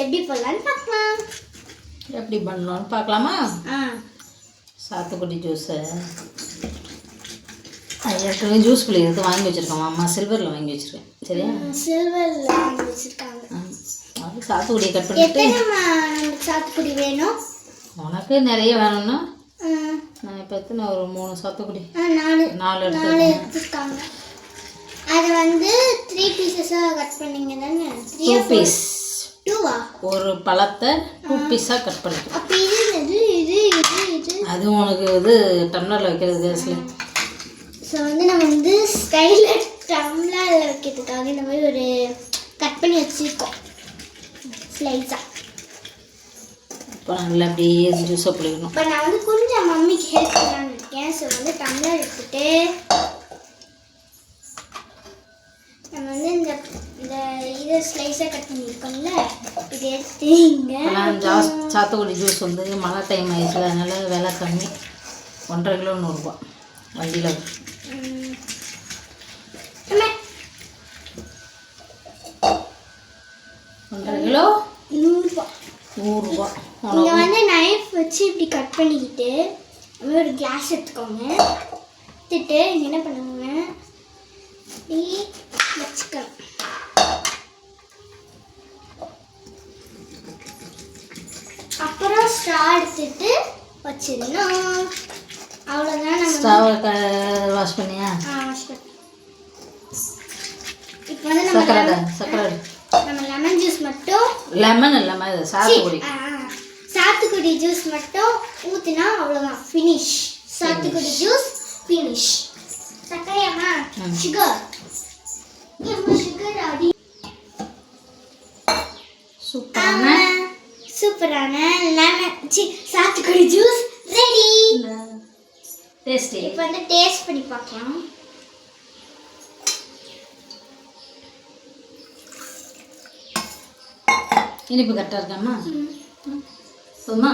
எப்படி போடலான்னு பார்க்கலாம். எப்படி பண்ணலாம்னு பார்க்கலாமா? ஆ. சாத்துக்குடி ஜூஸு ஏற்கனவே ஜூஸ் பிள்ளைங்களுக்கு வாங்கி வச்சுருக்கோம் அம்மா சில்வரில் வாங்கி வச்சுருக்கேன் சரியா? சில்வரில் வாங்கி வச்சுருக்காங்க. அது சாத்துக்குடியை கட் பண்ணிட்டு சாத்துக்குடி வேணும்? உனக்கு நிறைய வேணும்னா நான் இப்போ எத்தனை? ஒரு மூணு சாத்துக்குடி நாலு. நாலு நாலு எடுத்து எடுத்துருக்காங்க. அதை வந்து த்ரீ பீசஸாக கட் பண்ணீங்க தானே த்ரீ பீஸ் ஒரு பழத்தை டூ பீஸாக கட் பண்ணிக்கலாம். அது உனக்கு இது டம்ளரில் வைக்கிறது கேஸில் ஸோ வந்து நம்ம வந்து ஸ்டைலில் டம்ளரில் வைக்கிறதுக்காக இந்த மாதிரி ஒரு கட் பண்ணி வச்சுருக்கோம். ஸ்லைஸாக இப்போ நல்லா அப்படியே ஜூஸை பிடிக்கணும் இப்போ நான் வந்து கொஞ்சம் மம்மிக்கு ஹெல்ப் பண்ணலான்னு இருக்கேன். ஸோ வந்து டம்ளர் எடுத்துட்டு நம்ம வந்து இந்த இந்த இது ஸ்லைஸாக கட் பண்ணியிருக்கோம்ல இது எடுத்து இங்கே ஜாஸ் சாத்துக்குடி ஜூஸ் வந்து மழை டைம் ஆயிடுச்சு அதனால விலை கம்மி. ஒன்றரை கிலோ நூறுரூபா வண்டியில். ஒன்றரை கிலோ? நூறுரூபா நூறுரூபா இங்கே வந்து நைஃப் வச்சு இப்படி கட் பண்ணிக்கிட்டு ஒரு கிளாஸ் எடுத்துக்கோங்க. எடுத்துட்டு என்ன பண்ணுவாங்க இப்படி வச்சுக்கணும். அப்புறம் ஸ்ட்ரா எடுத்துட்டு வச்சிடணும். அவ்வளோதான் நம்ம ஸ்டவ்வை க வாஷ் பண்ணியா? இப்போ வந்து நம்ம சக்கரை சக்கரை நம்ம லெமன் ஜூஸ் மட்டும் லெமன் இல்லாமல் இது சாத்துக்குடி. ஆ, சாத்துக்குடி ஜூஸ் மட்டும் ஊற்றினா அவ்வளோதான் ஃபினிஷ் சாத்துக்குடி ஜூஸ் ஃபினிஷ் சர்க்கரையாமா ம். சுகர் சுகர் அடி சூப்பரான சூப்பரான லெமன் சி சாத்துக்குடி ஜூஸ் ரெடி டேஸ்டி இப்போ வந்து டேஸ்ட் பண்ணி பார்க்கலாம். இனிப்பு கரெக்டாக இருக்காம்மா? போதுமா